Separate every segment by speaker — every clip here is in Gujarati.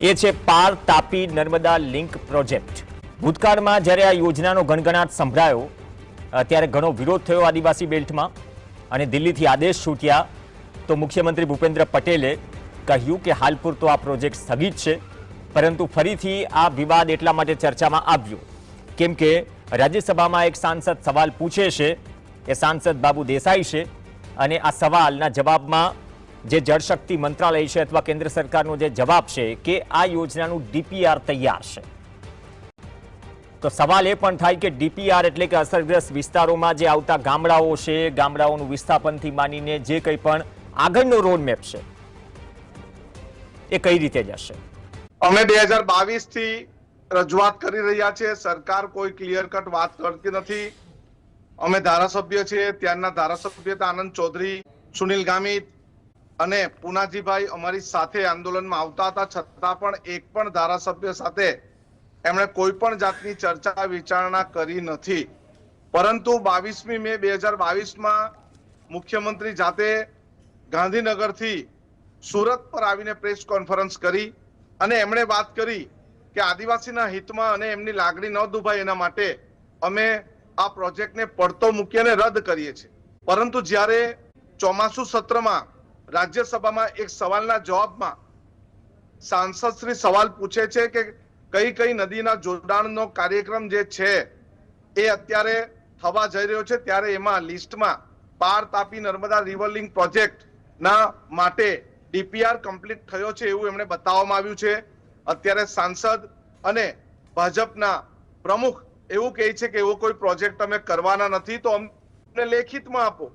Speaker 1: એ છે પાર તાપી નર્મદા લિંક પ્રોજેક્ટ. ભૂતકાળમાં જ્યારે આ યોજનાનો ગણગણાટ સંભળાયો ત્યારે ઘણો વિરોધ થયો આદિવાસી બેલ્ટમાં અને દિલ્હીથી આદેશ છૂટ્યા. તો મુખ્યમંત્રી ભૂપેન્દ્ર પટેલે કહ્યું કે હાલ પૂરતો આ પ્રોજેક્ટ સ્થગિત છે, પરંતુ ફરીથી આ વિવાદ એટલા માટે ચર્ચામાં આવ્યો. કેમ કે રાજ્યસભામાં એક સાંસદ સવાલ પૂછે છે, એ સાંસદ બાબુ દેસાઈ છે, અને આ સવાલના જવાબમાં જે જળશક્તિ મંત્રાલય છે અથવા કેન્દ્ર સરકારનો જે જવાબ છે કે આ યોજનાનું ડીપીઆર તૈયાર છે. તો સવાલ એ પણ થાય કે ડીપીઆર એટલે કે અસરગ્રસ્ત વિસ્તારોમાં જે આવતા ગામડાઓ છે, ગામડાઓનું વિસ્થાપનથી માનીને જે કંઈ પણ આગળનો રોડમેપ છે, એ કઈ રીતે જશે?
Speaker 2: અમે બે હજાર બાવીસથી રજૂઆત કરી રહ્યા છે સરકાર કોઈ ક્લિયર કટ વાત કરતી નથી. અમે ધારાસભ્ય છીએ. ત્યારના ધારાસભ્ય આનંદ ચૌધરી, સુનિલ ગામિત અને પુનાજીભાઈ અમારી સાથે આંદોલનમાં આવતા હતા. છતાં પણ એક પણ ધારાસભ્ય સાથે એમણે કોઈ પણ જાતની ચર્ચા વિચારણા કરી નથી. પરંતુ બાવીસમી મે બે હજાર બાવીસમાં મુખ્યમંત્રી જાતે ગાંધીનગરથી સુરત પર આવીને પ્રેસ કોન્ફરન્સ કરી અને એમણે વાત કરી કે આદિવાસીના હિતમાં અને એમની લાગણી ન દુભાય એના માટે અમે આ પ્રોજેક્ટને પડતો મૂકી અને રદ કરીએ છીએ. પરંતુ જ્યારે ચોમાસુ સત્રમાં રાજ્યસભામાં એક સવાલના જવાબમાં સાંસદ શ્રી સવાલ પૂછે છે કે કઈ કઈ નદીના જોડાણનો કાર્યક્રમ જે છે એ અત્યારે થવા જઈ રહ્યો છે. ત્યારે એમાં લિસ્ટમાં Par Tapi Narmada river link project ના માટે ડીપીઆર કમ્પ્લીટ થયો છે એવું એમણે બતાવવામાં આવ્યું છે. અત્યારે સાંસદ અને ભાજપના પ્રમુખ એવું કહે છે કે એવો કોઈ પ્રોજેક્ટ અમે કરવાના નથી. તો અમને લેખિતમાં આપો.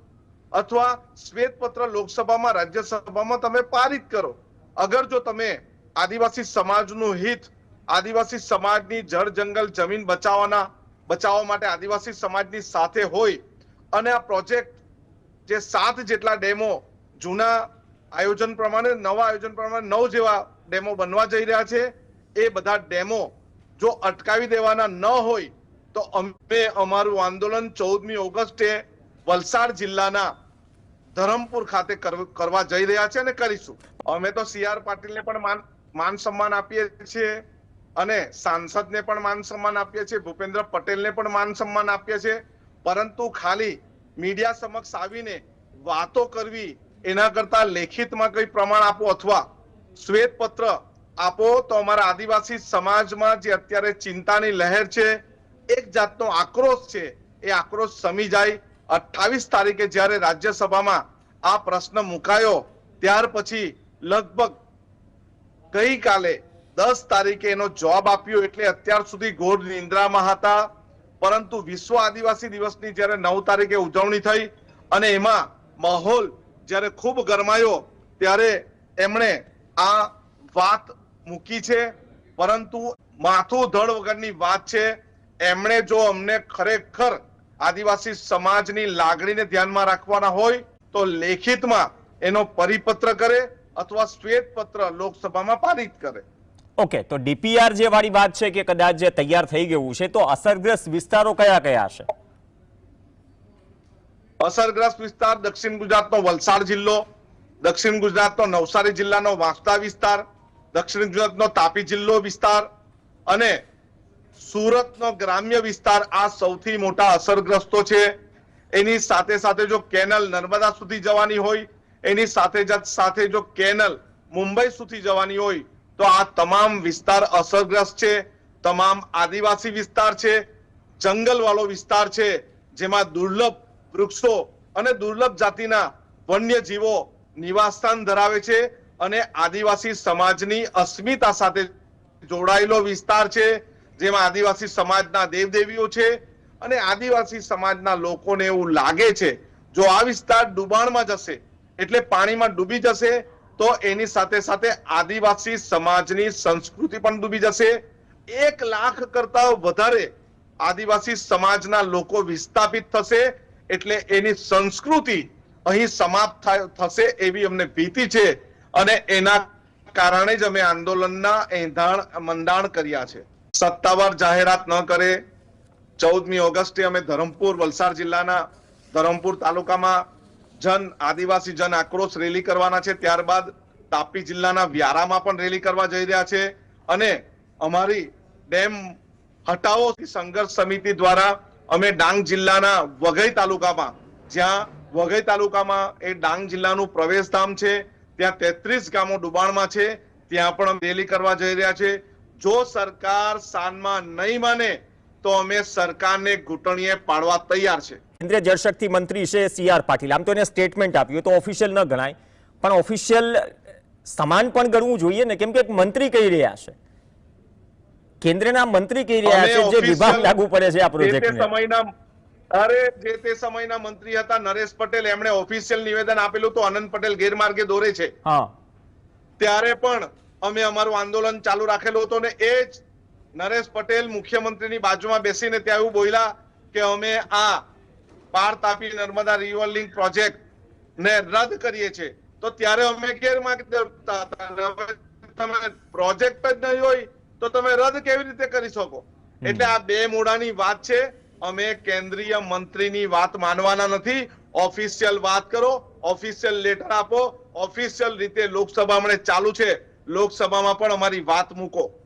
Speaker 2: અથવા શ્વેતપત્ર લોકસભામાં, રાજ્યસભામાં તમે પારિત કરો. અગર જો તમે આદિવાસી સમાજનું હિત, આદિવાસી સમાજની જળ જંગલ જમીન બચાવવાના, બચાવવા માટે આદિવાસી સમાજની સાથે હોય અને આ પ્રોજેક્ટ જે સાત જેટલા ડેમો જૂના આયોજન પ્રમાણે, નવા આયોજન પ્રમાણે, નવ જેવા ડેમો બનવા જઈ રહ્યા છે, એ બધા ડેમો જો અટકાવી દેવાના ન હોય, તો અમે અમારું આંદોલન ચૌદમી ઓગસ્ટે વલસાડ જિલ્લાના ધરમપુર ખાતે કર- કરવા જઈ રહ્યા છે અને કરીશું. અમે તો સી આર પાટીલને પણ માન માન સન્માન આપીએ છીએ અને સાંસદને પણ માન સન્માન આપીએ છીએ, ભૂપેન્દ્ર પટેલને પણ માન સન્માન આપીએ છીએ. પરંતુ ખાલી મીડિયા સમક્ષ આવીને વાતો કરવી, એના કરતા લેખિતમાં કઈ પ્રમાણ આપો અથવા શ્વેત પત્ર આપો તો અમારા આદિવાસી સમાજમાં જે અત્યારે ચિંતાની લહેર છે, એક જાતનો આક્રોશ છે, એ આક્રોશ સમી જાય અઠ્ઠાવીસ તારીખે જ્યારે રાજ્યસભામાં આ પ્રશ્ન મુકાયો, ત્યાર પછી લગભગ ગઈકાલે દસ તારીખે એનો જવાબ આપ્યો એટલે અત્યાર સુધી ઘોર નિંદ્રામાં હતા. પરંતુ વિશ્વ આદિવાસી દિવસની જ્યારે નવ તારીખે ઉજવણી થઈ અને એમાં માહોલ જ્યારે ખૂબ ગરમાયો, ત્યારે એમણે આ વાત મૂકી છે. પરંતુ માથું ધડ વગરની વાત છે. એમણે જો અમને ખરેખર આદિવાસી સમાજની લાગણીને ધ્યાનમાં રાખવાના હોય તો લેખિતમાં એનો પરિપત્ર કરે અથવા શ્વેત પત્ર લોકસભામાં પારિત કરે.
Speaker 1: ઓકે તો ડીપીઆર જે વાળી વાત છે કે કદાચ જે તૈયાર થઈ ગયું છે તો અસરગ્રસ્ત વિસ્તારો કયા કયા છે?
Speaker 2: અસરગ્રસ્ત વિસ્તાર દક્ષિણ ગુજરાતનો વલસાડ જિલ્લો દક્ષિણ ગુજરાતનો નવસારી જિલ્લાનો વાંસદા વિસ્તાર દક્ષિણ ગુજરાતનો તાપી જિલ્લો વિસ્તાર અને સુરતનો ગ્રામ્ય વિસ્તાર આ સૌથી મોટા અસરગ્રસ્તો છે. એની સાથે સાથે જો કેનલ નર્મદા સુધી જવાની હોય, એની સાથે સાથે જો કેનલ મુંબઈ સુધી જવાની હોય, તો આ તમામ વિસ્તાર અસરગ્રસ્ત છે. તમામ આદિવાસી વિસ્તાર છે જંગલ વાળો વિસ્તાર છે, જેમાં દુર્લભ વૃક્ષો અને દુર્લભ જાતિના વન્ય જીવો નિવાસસ્થાન ધરાવે છે અને આદિવાસી સમાજની અસ્મિતા સાથે જોડાયેલો વિસ્તાર છે. જેમાં આદિવાસી સમાજના દેવદેવીઓ છે અને આદિવાસી સમાજના લોકોને એવું લાગે છે, જો આ વિસ્તાર ડુબાણમાં જશે, એટલે પાણીમાં ડૂબી જશે, તો એની સાથે સાથે આદિવાસી સમાજની સંસ્કૃતિ પણ ડૂબી જશે. એક લાખ કરતા વધારે આદિવાસી સમાજના લોકો વિસ્થાપિત થશે, એટલે એની સંસ્કૃતિ અહીં સમાપ્ત થશે એવી અમને ભીતિ છે અને એના કારણે જ અમે આંદોલનના એંધાણ, મંડાણ કર્યા છે. સત્તાવાર જાહેરાત ન કરે. ચૌદમી ઓગસ્ટે અમે ધરમપુર, વલસાડ જિલ્લાના ધરમપુર તાલુકામાં જન, આદિવાસી જન આક્રોશ રેલી કરવાના છે. ત્યારબાદ તાપી જિલ્લાના વ્યારામાં પણ રેલી કરવા જઈ રહ્યા છે અને અમારી ડેમ હટાવો સંઘર્ષ સમિતિ દ્વારા અમે ડાંગ જિલ્લાના વઘઈ તાલુકામાં, જ્યાં વઘઈ તાલુકામાં એ ડાંગ જિલ્લાનું પ્રવેશધામ છે, ત્યાં તેત્રીસ ગામો ડુબાણમાં છે, ત્યાં પણ રેલી કરવા જઈ રહ્યા છે. જો સરકાર સાનમાં નહીં માને તો અમે સરકારને ઘૂંટણીએ પાડવા તૈયાર છે.
Speaker 1: કેન્દ્રીય જળશક્તિ મંત્રી છે સી આર પાટીલ. આમ તો એને સ્ટેટમેન્ટ આપ્યું તો ઓફિશિયલ ન ગણાય પણ ઓફિશિયલ સમાન પણ ગણવું જોઈએ ને કેમ કે એક મંત્રી કહી રહ્યા છે. કેન્દ્રના મંત્રી કહી રહ્યા છે જે વિભાગ લાગુ પડે છે આ
Speaker 2: જે તે
Speaker 1: પ્રોજેક્ટને
Speaker 2: સમયના અરે જે તે સમયના મંત્રી હતા નરેશ પટેલ એમણે ઓફિશિયલ નિવેદન આપેલું તો અનંત પટેલ ગેરમાર્ગે દોરે છે.
Speaker 1: હા.
Speaker 2: ત્યારે પણ અમે અમારું આંદોલન ચાલુ રાખેલું હતું ને એ જ નરેશ પટેલ મુખ્યમંત્રીની બાજુમાં બેસીને ત્યાં એવું બોલ્યા કે અમે આ Par Tapi Narmada river link project ને રદ કરીએ છીએ. તો ત્યારે અમે ગેરમાર્ગે તમે પ્રોજેક્ટ જ નહીં હોય તો તમે રદ કેવી રીતે કરી શકો? એટલે આ બે મૂળાની વાત છે. અમે કેન્દ્રીય મંત્રીની વાત માનવાના નથી. ઓફિશિયલ વાત કરો ઓફિશિયલ લેટર આપો ઓફિશિયલ રીતે લોકસભા ચાલુ છે. લોકસભામાં પણ અમારી વાત મૂકો.